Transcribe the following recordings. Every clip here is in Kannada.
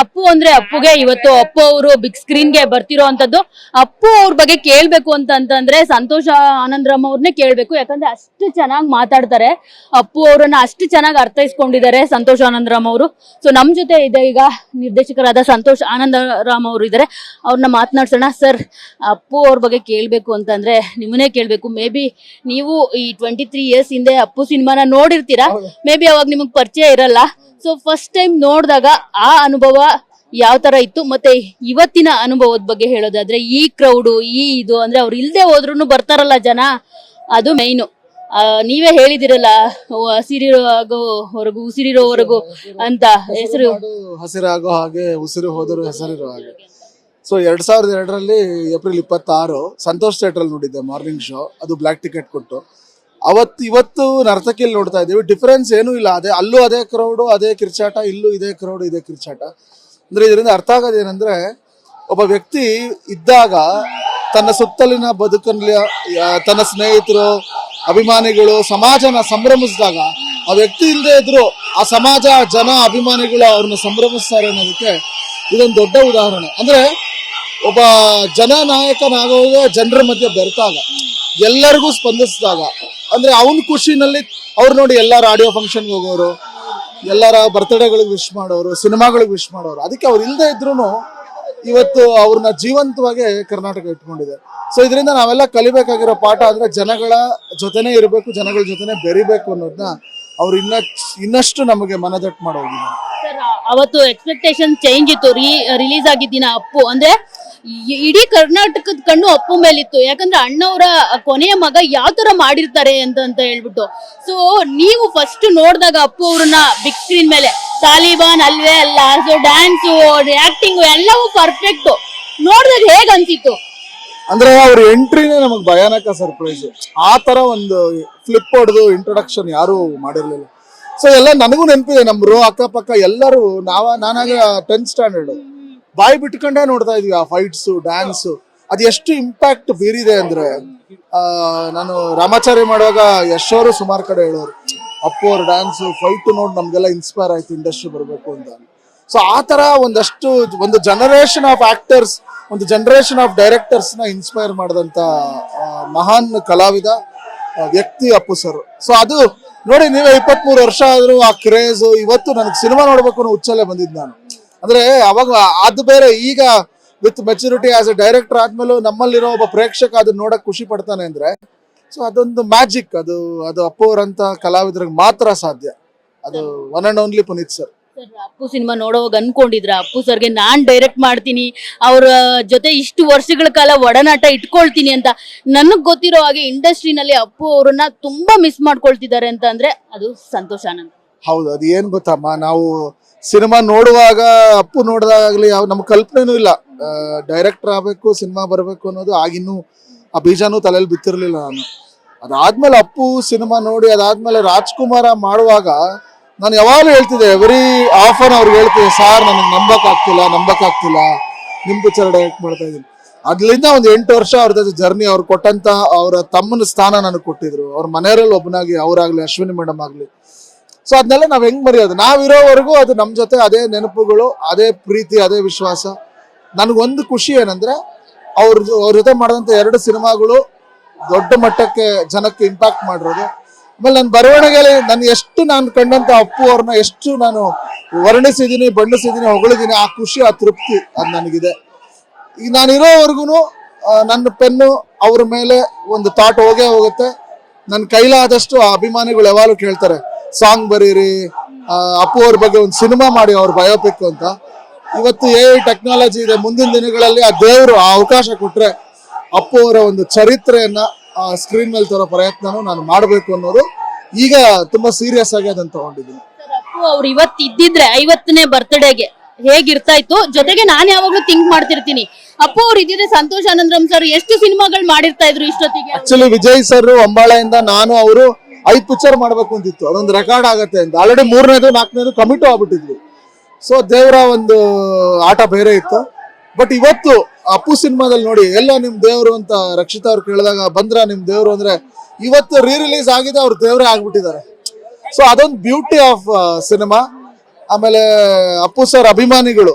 ಅಪ್ಪು ಅಂದ್ರೆ ಅಪ್ಪುಗೆ ಇವತ್ತು ಅಪ್ಪು ಅವರು ಬಿಗ್ ಸ್ಕ್ರೀನ್ಗೆ ಬರ್ತಿರೋ ಅಂತದ್ದು ಅಪ್ಪು ಅವ್ರ ಬಗ್ಗೆ ಕೇಳ್ಬೇಕು ಅಂತ ಅಂತಂದ್ರೆ ಸಂತೋಷ ಆನಂದರಾಮ್ ಅವ್ರನ್ನೇ ಕೇಳ್ಬೇಕು. ಯಾಕಂದ್ರೆ ಅಷ್ಟು ಚೆನ್ನಾಗಿ ಮಾತಾಡ್ತಾರೆ. ಅಪ್ಪು ಅವರನ್ನ ಅಷ್ಟು ಚೆನ್ನಾಗಿ ಅರ್ಥೈಸ್ಕೊಂಡಿದ್ದಾರೆ ಸಂತೋಷ್ ಆನಂದರಾಮ್ ಅವರು. ಸೊ ನಮ್ ಜೊತೆ ಇದೆ ಈಗ ನಿರ್ದೇಶಕರಾದ ಸಂತೋಷ್ ಆನಂದರಾಮ್ ಅವರು ಇದ್ದಾರೆ ಅವ್ರನ್ನ ಮಾತನಾಡ್ಸೋಣ. ಸರ್ ಅಪ್ಪು ಅವ್ರ ಬಗ್ಗೆ ಕೇಳ್ಬೇಕು ಅಂತಂದ್ರೆ ನಿಮ್ಮನ್ನೇ ಕೇಳ್ಬೇಕು. ಮೇ ಬಿ ನೀವು ಈ ಟ್ವೆಂಟಿ ತ್ರೀ ಇಯರ್ಸ್ ಹಿಂದೆ ಅಪ್ಪು ಸಿನಿಮಾನ ನೋಡಿರ್ತೀರಾ? ಮೇ ಬಿ ಅವಾಗ ನಿಮಗ್ ಪರಿಚಯ ಇರಲ್ಲ. ಸೊ ಫಸ್ಟ್ ಟೈಮ್ ನೋಡಿದಾಗ ಆ ಅನುಭವ ಯಾವ ತರ ಇತ್ತು? ಮತ್ತೆ ಇವತ್ತಿನ ಅನುಭವದ ಬಗ್ಗೆ ಹೇಳೋದಾದ್ರೆ, ಈ ಕ್ರೌಡು ಈ ಇದು ಅಂದ್ರೆ ಅವ್ರು ಇಲ್ದೆ ಹೋದ್ರು ಬರ್ತಾರಲ್ಲ ಜನ, ಅದು ಮೈನು ನೀವೇ ಹೇಳಿದಿರಲ್ಲ ಹಸಿರಿರೋವರೆಗೂ ಉಸಿರಿರೋವರೆಗೂ ಅಂತ ಹೆಸರು. ಹಸಿರಾಗೋ ಹಾಗೆ, ಉಸಿರು ಹೋದರು ಹೆಸರಿರೋ ಹಾಗೆ. ಸೊ ಎರಡ್ ಸಾವಿರದ ಎರಡರಲ್ಲಿ ಏಪ್ರಿಲ್ ಇಪ್ಪತ್ತಾರು, ಸಂತೋಷ್ ಥಿಯೇಟರ್ ನೋಡಿದ್ದೆ ಮಾರ್ನಿಂಗ್ ಶೋ. ಅದು ಬ್ಲಾಕ್ ಟಿಕೆಟ್ ಕೊಟ್ಟು. ಅವತ್ತು ಇವತ್ತು ನರ್ತಕಿಯಲ್ಲಿ ನೋಡ್ತಾ ಇದ್ದೀವಿ. ಡಿಫರೆನ್ಸ್ ಏನೂ ಇಲ್ಲ. ಅದೇ ಅಲ್ಲೂ ಅದೇ ಕ್ರೌಡು ಅದೇ ಕಿರ್ಚಾಟ, ಇಲ್ಲೂ ಇದೇ ಕ್ರೌಡ್ ಇದೇ ಕಿರ್ಚಾಟ. ಅಂದ್ರೆ ಇದರಿಂದ ಅರ್ಥ ಆಗೋದು ಏನಂದ್ರೆ, ಒಬ್ಬ ವ್ಯಕ್ತಿ ಇದ್ದಾಗ ತನ್ನ ಸುತ್ತಲಿನ ಬದುಕಲ್ಲಿ ತನ್ನ ಸ್ನೇಹಿತರು, ಅಭಿಮಾನಿಗಳು, ಸಮಾಜನ ಸಂಭ್ರಮಿಸಿದಾಗ ಆ ವ್ಯಕ್ತಿ ಇಲ್ಲದೆ ಇದ್ರು ಆ ಸಮಾಜ, ಜನ, ಅಭಿಮಾನಿಗಳು ಅವ್ರನ್ನ ಸಂಭ್ರಮಿಸ್ತಾರೆ ಅನ್ನೋದಕ್ಕೆ ಇದೊಂದು ದೊಡ್ಡ ಉದಾಹರಣೆ. ಅಂದ್ರೆ ಒಬ್ಬ ಜನನಾಯಕನಾಗುವಾಗ ಜನರ ಮಧ್ಯೆ ಬೆರೆತಾಗ. ಎಲ್ಲರಿಗೂ ಸ್ಪಂದಿಸಿದಾಗ ಅಂದ್ರೆ ಅವನ ಖುಷಿನಲ್ಲಿ ಅವ್ರು ನೋಡಿ ಎಲ್ಲಾರ ಆಡಿಯೋ ಫಂಕ್ಷನ್ಗೆ ಹೋಗೋರು, ಎಲ್ಲರ ಬರ್ತ್ಡೇಗಳಿಗೆ ವಿಶ್ ಮಾಡೋರು ಸಿನಿಮಾಗಳಿಗೆ ವಿಶ್ ಮಾಡೋರು. ಅದಕ್ಕೆ ಅವ್ರು ಇಲ್ಲದೆ ಇದ್ರು ಇವತ್ತು ಅವ್ರನ್ನ ಜೀವಂತವಾಗಿ ಕರ್ನಾಟಕ ಇಟ್ಕೊಂಡಿದೆ. ಸೊ ಇದರಿಂದ ನಾವೆಲ್ಲ ಕಲಿಬೇಕಾಗಿರೋ ಪಾಠ ಅಂದ್ರೆ ಜನಗಳ ಜೊತೆನೆ ಇರಬೇಕು, ಜನಗಳ ಜೊತೆನೆ ಬೆರಿಬೇಕು ಅನ್ನೋದನ್ನ ಅವ್ರು ಇನ್ನ ಇನ್ನಷ್ಟು ನಮಗೆ ಮನದಟ್ಟು ಸರ್ ಅವತ್ತು ಎಕ್ಸ್ಪೆಕ್ಟೇಷನ್ ಚೇಂಜ್ ಇತ್ತು. ರಿಲೀಸ್ ಆಗಿದ್ದಿನ ಅಪ್ಪು. ಅಂದ್ರೆ ಇಡೀ ಕರ್ನಾಟಕದ ಕಣ್ಣು ಅಪ್ಪು ಮೇಲಿತ್ತು. ಯಾಕಂದ್ರೆ ಅಣ್ಣವರ ಕೊನೆಯ ಮಗ ಯಾವ ತರ ಮಾಡಿರ್ತಾರೆ ಅಂತ ಅಂತ ಹೇಳ್ಬಿಟ್ಟು. ಸೊ ನೀವು ಫಸ್ಟ್ ನೋಡಿದಾಗ ಅಪ್ಪು ಅವ್ರನ್ನ ಬಿಗ್ ಸ್ಕ್ರೀನ್ ಮೇಲೆ. ತಾಲಿಬಾನ್ ಅಲ್ವೇ ಅಲ್ಲ ಸೊ ಡ್ಯಾನ್ಸು ಆಕ್ಟಿಂಗ್ ಎಲ್ಲವೂ ಪರ್ಫೆಕ್ಟ್ ನೋಡಿದಾಗ ಹೇಗ್ ಅನ್ಸಿತ್ತು? ಅಂದ್ರೆ ಅವ್ರ ಎಂಟ್ರಿನೇ ನಮಗ್ ಭಯಾನಕ ಸರ್ಪ್ರೈಸ್ ಆ ತರ ಒಂದು ಫ್ಲಿಪ್ ಹೊಡೆದು ಇಂಟ್ರೊಡಕ್ಷನ್ ಯಾರು ಮಾಡಿರ್ಲಿಲ್ಲ. ಸೊ ಎಲ್ಲ ನನಗೂ ನೆನಪಿದೆ ನಮ್ ರೋ ಅಕ್ಕಪಕ್ಕ ಎಲ್ಲರೂ, ನಾವ ನಾನಾಗ ಟೆಂತ್ ಸ್ಟ್ಯಾಂಡರ್ಡ್ ಬಾಯಿ ಬಿಟ್ಕೊಂಡೇ ನೋಡ್ತಾ ಇದೀವಿ ಆ ಫೈಟ್ಸ್ ಡ್ಯಾನ್ಸ್ ಅದು ಎಷ್ಟು ಇಂಪ್ಯಾಕ್ಟ್ ಬೀರಿದೆ ಅಂದ್ರೆ ನಾನು ರಾಮಾಚಾರ್ಯ ಮಾಡುವಾಗ ಯಶೋರು ಸುಮಾರು ಕಡೆ ಹೇಳೋರು, ಅಪ್ಪು ಅವ್ರ ಡ್ಯಾನ್ಸ್ ಫೈಟ್ ನೋಡಿ ನಮ್ಗೆಲ್ಲ ಇನ್ಸ್ಪೈರ್ ಆಯ್ತು ಇಂಡಸ್ಟ್ರಿ ಬರಬೇಕು ಅಂತ. ಸೊ ಆ ತರ ಒಂದಷ್ಟು, ಒಂದು ಜನರೇಷನ್ ಆಫ್ ಆಕ್ಟರ್ಸ್ ಒಂದು ಜನರೇಷನ್ ಆಫ್ ಡೈರೆಕ್ಟರ್ಸ್ನ ಇನ್ಸ್ಪೈರ್ ಮಾಡಿದಂತ ಮಹಾನ್ ಕಲಾವಿದ ವ್ಯಕ್ತಿ ಅಪ್ಪು ಸರ್ ಸೊ ಅದು ನೋಡಿ, ನೀವೇ ಇಪ್ಪತ್ಮೂರು ವರ್ಷ ಆದ್ರೂ ಆ ಕ್ರೇಜ್ ಇವತ್ತು ನನಗೆ ಸಿನಿಮಾ ನೋಡ್ಬೇಕು ಅನ್ನೋ ಹುಚ್ಚಲ್ಲೇ ಬಂದಿದ್ದು ನಾನು. ಅಂದ್ರೆ ಅವಾಗ ಅದು ಬೇರೆ ಈಗ with maturity as a director ಆದ್ಮೇಲೂ ನಮ್ಮಲ್ಲಿರೋ ಒಬ್ಬ ಪ್ರೇಕ್ಷಕ ಅದನ್ನ ನೋಡಕ್ ಖುಷಿ ಪಡ್ತಾನೆ ಅಂದ್ರೆ ಸೊ ಅದೊಂದು ಮ್ಯಾಜಿಕ್ ಅದು ಅದು ಅಪ್ಪು ಅವರಂತ ಕಲಾವಿದ್ರಿಗೆ ಮಾತ್ರ ಸಾಧ್ಯ. ಅದು one and only Puneeth sir sir Appu cinema ನೋಡೋವಾಗ ಅನ್ಕೊಂಡಿದ್ರ, ಅಪ್ಪು ಸರ್ಗೆ ನಾನ್ ಡೈರೆಕ್ಟ್ ಮಾಡ್ತೀನಿ, ಅವ್ರ ಜೊತೆ ಇಷ್ಟು ವರ್ಷಗಳ ಕಾಲ ಒಡನಾಟ ಇಟ್ಕೊಳ್ತೀನಿ ಅಂತ. ನನಗ್ ಗೊತ್ತಿರೋ ಹಾಗೆ ಇಂಡಸ್ಟ್ರಿನಲ್ಲಿ ಅಪ್ಪು ಅವ್ರನ್ನ ತುಂಬಾ ಮಿಸ್ ಮಾಡ್ಕೊಳ್ತಿದ್ದಾರೆ ಅಂತ ಅಂದ್ರೆ ಅದು ಸಂತೋಷ ಆನಂದ್ ಹೌದು, ಅದು ಏನು ಗೊತ್ತಮ್ಮ, ನಾವು ಸಿನಿಮಾ ನೋಡುವಾಗ ಅಪ್ಪು ನೋಡಿದಾಗಲಿ ಯಾವ ನಮ್ಮ ಕಲ್ಪನೆನೂ ಇಲ್ಲ. ಡೈರೆಕ್ಟರ್ ಆಗಬೇಕು, ಸಿನಿಮಾ ಬರಬೇಕು ಅನ್ನೋದು ಆಗಿನ್ನೂ ಆ ಬೀಜನೂ ತಲೆಯಲ್ಲಿ ಬಿತ್ತಿರಲಿಲ್ಲ ನಾನು. ಅದಾದ್ಮೇಲೆ ಅಪ್ಪು ಸಿನಿಮಾ ನೋಡಿ, ಅದಾದ್ಮೇಲೆ ರಾಜ್ಕುಮಾರ ಮಾಡುವಾಗ ನಾನು ಯಾವಾಗಲೂ ಹೇಳ್ತಿದ್ದೆ ಎವ್ರಿ ಆಫರ್ ಅವ್ರಿಗೆ ಹೇಳ್ತಿದ್ದೆ, ಸಾರ್, ನನಗೆ ನಂಬಕ್ಕಾಗ್ತಿಲ್ಲ ಆಗ್ತಿಲ್ಲ ನಿಮ್ಮ ಪಿಕ್ಚರ್ ಡೈರೆಕ್ಟ್ ಮಾಡ್ತಾ ಇದ್ದೀನಿ ಅದ್ರಿಂದ ಒಂದು ಎಂಟು ವರ್ಷ ಅವ್ರದ್ದು ಜರ್ನಿ ಅವ್ರು ಕೊಟ್ಟಂತ ಅವರ ತಮ್ಮನ ಸ್ಥಾನ ನನಗೆ ಕೊಟ್ಟಿದ್ರು. ಅವ್ರ ಮನೆಯವರಲ್ಲಿ ಒಬ್ಬನಾಗಿ ಅವರಾಗ್ಲಿ, ಅಶ್ವಿನಿ ಮೇಡಮ್ ಆಗ್ಲಿ ಸೊ ಅದನ್ನೆಲ್ಲ ನಾವು ಹೆಂಗ್ ಮರೆಯೋದು? ನಾವಿರೋವರೆಗೂ ಅದು ನಮ್ಮ ಜೊತೆ ಅದೇ ನೆನಪುಗಳು, ಅದೇ ಪ್ರೀತಿ, ಅದೇ ವಿಶ್ವಾಸ. ನನಗೊಂದು ಖುಷಿ ಏನಂದ್ರೆ, ಅವ್ರ ಅವ್ರ ಜೊತೆ ಮಾಡಿದಂತ ಎರಡು ಸಿನಿಮಾಗಳು ದೊಡ್ಡ ಮಟ್ಟಕ್ಕೆ ಜನಕ್ಕೆ ಇಂಪ್ಯಾಕ್ಟ್ ಮಾಡಿರೋದು. ಆಮೇಲೆ ನನ್ನ ಬರವಣಿಗೆಯಲ್ಲಿ ನಾನು ಎಷ್ಟು ನಾನು ಕಂಡಂತ ಅಪ್ಪು ಅವ್ರನ್ನ ಎಷ್ಟು ನಾನು ವರ್ಣಿಸಿದ್ದೀನಿ ಬಣ್ಣಿಸಿದೀನಿ ಹೊಗಳಿದ್ದೀನಿ ಆ ಖುಷಿ, ಆ ತೃಪ್ತಿ ಅದು ನನಗಿದೆ. ಈಗ ನಾನು ಇರೋವರೆಗೂ ನನ್ನ ಪೆನ್ನು ಅವ್ರ ಮೇಲೆ ಒಂದು ಥಾಟ್ ಹೋಗೇ ಹೋಗುತ್ತೆ. ನನ್ನ ಕೈಲಾದಷ್ಟು ಆ ಅಭಿಮಾನಿಗಳು ಯಾವಾಗಲೂ ಕೇಳ್ತಾರೆ ಸಾಂಗ್ ಬರೀರಿ ಅಪ್ಪು ಅವ್ರ ಬಗ್ಗೆ ಒಂದು ಸಿನಿಮಾ ಮಾಡಿ ಅವ್ರ ಬಯೋಪಿಕ್ ಅಂತ. ಇವತ್ತು ಏ ಟೆಕ್ನಾಲಜಿ ಇದೆ. ಮುಂದಿನ ದಿನಗಳಲ್ಲಿ ಆ ದೇವರು ಆ ಅವಕಾಶ ಕೊಟ್ರೆ ಅಪ್ಪು ಅವರ ಒಂದು ಚರಿತ್ರೆಯನ್ನ ಆ ಸ್ಕ್ರೀನ್ ಮೇಲೆ ತರೋ ಪ್ರಯತ್ನನೂ ನಾನು ಮಾಡಬೇಕು ಅನ್ನೋದು ಈಗ ತುಂಬಾ ಸೀರಿಯಸ್ ಆಗಿ ಅದನ್ನ ತಗೊಂಡಿದ್ದೀನಿ. ಅಪ್ಪು ಅವ್ರು ಇವತ್ತು ಇದ್ದಿದ್ರೆ ಐವತ್ತನೇ ಬರ್ತ್ಡೇಗೆ ಹೇಗಿರ್ತಾ ಇತ್ತು ಜೊತೆಗೆ ನಾನು ಯಾವಾಗ್ಲೂ ಥಿಂಕ್ ಮಾಡ್ತಿರ್ತೀನಿ. ಅಪ್ಪು ಅವ್ರು ಇದ್ದಿದ್ರೆ ಸಂತೋಷ್ ಆನಂದ್ರಮ್ ಸರ್ ಎಷ್ಟು ಸಿನಿಮಾಗಳು ಮಾಡಿರ್ತಾ ಇದ್ರು ಇಷ್ಟೊತ್ತಿಗೆ? ಆಕ್ಚುಲಿ ವಿಜಯ್ ಸರ್ ಅಂಬಾಳೆಯಿಂದ ನಾನು ಅವರು ಐದ್ ಪಿಕ್ಚರ್ ಮಾಡ್ಬೇಕು ಅಂತಿತ್ತು. ಅದೊಂದು ರೆಕಾರ್ಡ್ ಆಗತ್ತೆ ಅಂತ. ಆಲ್ರೆಡಿ ಮೂರನೇದು, ನಾಲ್ಕನೇದು ಕಮಿಟ್ ಆಗ್ಬಿಟ್ಟಿದ್ವಿ. ಸೊ ದೇವರ ಒಂದು ಆಟ ಬೇರೆ ಇತ್ತು. ಬಟ್ ಇವತ್ತು ಅಪ್ಪು ಸಿನಿಮಾದಲ್ಲಿ ನೋಡಿ, ಎಲ್ಲ ನಿಮ್ ದೇವರು ಅಂತ ರಕ್ಷಿತಾ ಅವ್ರು ಕೇಳಿದಾಗ ಬಂದ್ರ ನಿಮ್ ದೇವರು ಅಂದ್ರೆ ಇವತ್ತು ರೀ ರಿಲೀಸ್ ಆಗಿದೆ ಅವ್ರು ದೇವರೇ ಆಗ್ಬಿಟ್ಟಿದ್ದಾರೆ. ಸೊ ಅದೊಂದು ಬ್ಯೂಟಿ ಆಫ್ ಸಿನಿಮಾ ಆಮೇಲೆ ಅಪ್ಪು ಸರ್ ಅಭಿಮಾನಿಗಳು.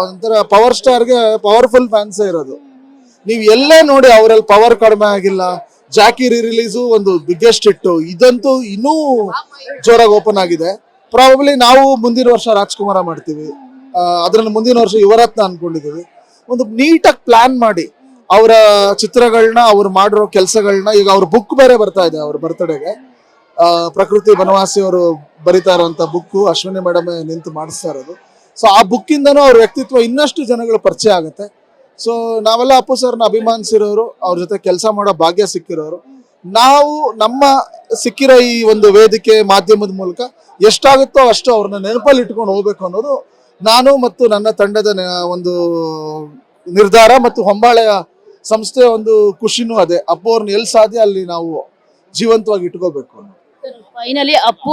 ಒಂಥರ ಪವರ್ ಸ್ಟಾರ್ಗೆ ಪವರ್ಫುಲ್ ಫ್ಯಾನ್ಸ್ ಇರೋದು. ನೀವು ಎಲ್ಲೇ ನೋಡಿ ಅವರಲ್ಲಿ ಪವರ್ ಕಡಿಮೆ ಆಗಿಲ್ಲ. ಜಾಕಿ ರಿಲೀಸು ಒಂದು ಬಿಗ್ಗೆಸ್ಟ್ ಇಟ್ಟು ಇದಂತೂ ಇನ್ನೂ ಜೋರಾಗಿ ಓಪನ್ ಆಗಿದೆ. ಪ್ರಾಬಬ್ಲಿ ನಾವು ಮುಂದಿನ ವರ್ಷ ರಾಜ್ಕುಮಾರ ಮಾಡ್ತೀವಿ. ಅದ್ರಲ್ಲಿ ಮುಂದಿನ ವರ್ಷ ಯುವರತ್ನ ಅನ್ಕೊಂಡಿದೀವಿ. ಒಂದು ನೀಟಾಗಿ ಪ್ಲಾನ್ ಮಾಡಿ ಅವರ ಚಿತ್ರಗಳನ್ನ ಅವ್ರು ಮಾಡಿರೋ ಕೆಲಸಗಳನ್ನ ಈಗ ಅವ್ರ ಬುಕ್ ಬೇರೆ ಬರ್ತಾ ಇದೆ ಅವ್ರ ಬರ್ತ್ಡೇಗೆ ಪ್ರಕೃತಿ ಬನವಾಸಿ ಅವರು ಬರಿತಾ ಇರುವಂತ ಬುಕ್ ಅಶ್ವಿನಿ ಮೇಡಮ್ ನಿಂತು ಮಾಡಿಸ್ತಾ ಇರೋದು. ಸೊ ಆ ಬುಕ್ಕಿಂದನೂ ಅವ್ರ ವ್ಯಕ್ತಿತ್ವ ಇನ್ನಷ್ಟು ಜನಗಳು ಪರಿಚಯ ಆಗುತ್ತೆ. ಸೊ ನಾವೆಲ್ಲ ಅಪ್ಪು ಸರ್ನ ಅಭಿಮಾನಿಸಿರೋರು, ಅವ್ರ ಜೊತೆ ಕೆಲಸ ಮಾಡೋ ಭಾಗ್ಯ ಸಿಕ್ಕಿರೋರು. ನಾವು ನಮ್ಮ ಸಿಕ್ಕಿರೋ ಈ ಒಂದು ವೇದಿಕೆ ಮಾಧ್ಯಮದ ಮೂಲಕ ಎಷ್ಟಾಗುತ್ತೋ ಅಷ್ಟು ಅವ್ರನ್ನ ನೆನಪಲ್ಲಿ ಇಟ್ಕೊಂಡು ಹೋಗ್ಬೇಕು ಅನ್ನೋದು ನಾನು ಮತ್ತು ನನ್ನ ತಂಡದ ಒಂದು ನಿರ್ಧಾರ ಮತ್ತು ಹೊಂಬಾಳೆಯ ಸಂಸ್ಥೆಯ ಒಂದು ಖುಷಿನೂ ಅದೇ. ಅಪ್ಪು ಅವ್ರನ್ನ ಎಲ್ಲಿ ಸಾಧ್ಯ ಅಲ್ಲಿ ನಾವು ಜೀವಂತವಾಗಿ ಇಟ್ಕೋಬೇಕು ಫೈನಲಿ ಅಪ್ಪು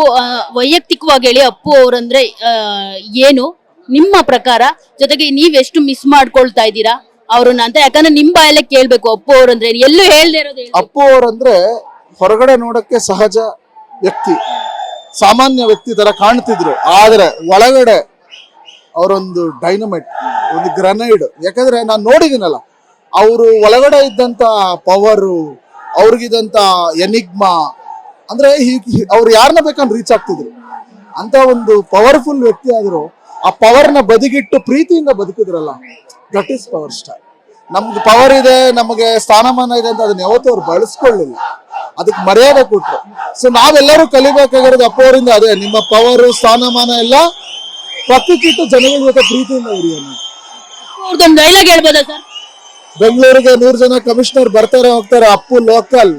ವೈಯಕ್ತಿಕವಾಗಿ ಹೇಳಿ ಅಪ್ಪು ಅವರಂದ್ರೆ ಏನು? ನಿಮ್ಮ ಪ್ರಕಾರ, ಜೊತೆಗೆ ನೀವೆಷ್ಟು ಮಿಸ್ ಮಾಡ್ಕೊಳ್ತಾ ಇದ್ದೀರಾ? ಅವ್ರನ್ನ ಅಂತ ಯಾಕಂದ್ರೆ ನಿಮ್ ಬಾಯಲ್ಲೇ ಕೇಳ್ಬೇಕು, ಅಪ್ಪು ಅವ್ರು ಅಂದ್ರೆ ಎಲ್ಲೂ ಹೇಳದೆ ಇರೋದು ಹೇಳ್ಬೇಕು. ಅಪ್ಪು ಅವರಂದ್ರೆ ಹೊರಗಡೆ ನೋಡಕ್ಕೆ ಸಹಜ ವ್ಯಕ್ತಿ. ಸಾಮಾನ್ಯ ವ್ಯಕ್ತಿ ತರ ಕಾಣ್ತಿದ್ರು. ಆದ್ರೆ ಒಳಗಡೆ ಅವರೊಂದು ಡೈನಮೈಟ್, ಒಂದು ಗ್ರನೈಡ್. ಯಾಕಂದ್ರೆ ನಾನು ನೋಡಿದ್ದೀನಲ್ಲ ಅವರು ಒಳಗಡೆ ಇದ್ದಂತ ಪವರು, ಅವ್ರಿಗಿದ್ದಂತ ಎನಿಗ್ಮಾ, ಅಂದ್ರೆ ಅವ್ರು ಯಾರನ್ನ ಬೇಕಂದ್ರೆ ರೀಚ್ ಆಗ್ತಿದ್ರು. ಅಂತ ಒಂದು ಪವರ್ಫುಲ್ ವ್ಯಕ್ತಿ ಆದ್ರು ಆ ಪವರ್ನ ಬದಿಗಿಟ್ಟು ಪ್ರೀತಿಯಿಂದ ಬದುಕಿದ್ರಲ್ಲ ದಟ್ ಈಸ್ ಪವರ್ ಸ್ಟಾರ್ ನಮ್ಗೆ ಪವರ್ ಇದೆ ನಮಗೆ ಸ್ಥಾನಮಾನ ಇದೆ ಅಂತ ಅದನ್ನ ಯಾವತ್ತೂ ಅವ್ರು ಬಳಸ್ಕೊಳ್ಳಿಲ್ಲ. ಅದಕ್ಕೆ ಮರ್ಯಾದೆ ಕೊಟ್ರು. ಸೊ ನಾವೆಲ್ಲರೂ ಕಲಿಬೇಕಾಗಿರೋದು ಅಪ್ಪವರಿಂದ ಅದೇ ನಿಮ್ಮ ಪವರ್ ಸ್ಥಾನಮಾನ ಎಲ್ಲ ಪ್ರತಿಕಿಟ್ಟು ಜನಗಳ ಜೊತೆ ಪ್ರೀತಿಯಿಂದ ಇರಿ ಅವ್ರದ್ದೊಂದು ಡೈಲಾಗ್ ಹೇಳ್ಬೋದಾ ಸರ್? ಬೆಂಗಳೂರಿಗೆ ನೂರು ಜನ ಕಮಿಷನರ್ ಬರ್ತಾರೆ ಹೋಗ್ತಾರೆ ಅಪ್ಪು ಲೋಕಲ್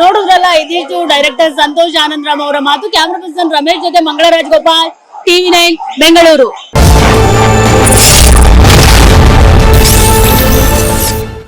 ನೋಡಿದ್ರಲ್ಲ ಇದಿಷ್ಟು ಡೈರೆಕ್ಟರ್ ಸಂತೋಷ್ ಆನಂದ್ ರಾಮ್ ಅವರ ಮಾತು ಕ್ಯಾಮ್ರಾ ಪರ್ಸನ್ ರಮೇಶ್ ಜೊತೆ ಮಂಗಳರಾಜ್ ಗೋಪಾಲ್ ಟಿವಿ ನೈನ್ ಬೆಂಗಳೂರು.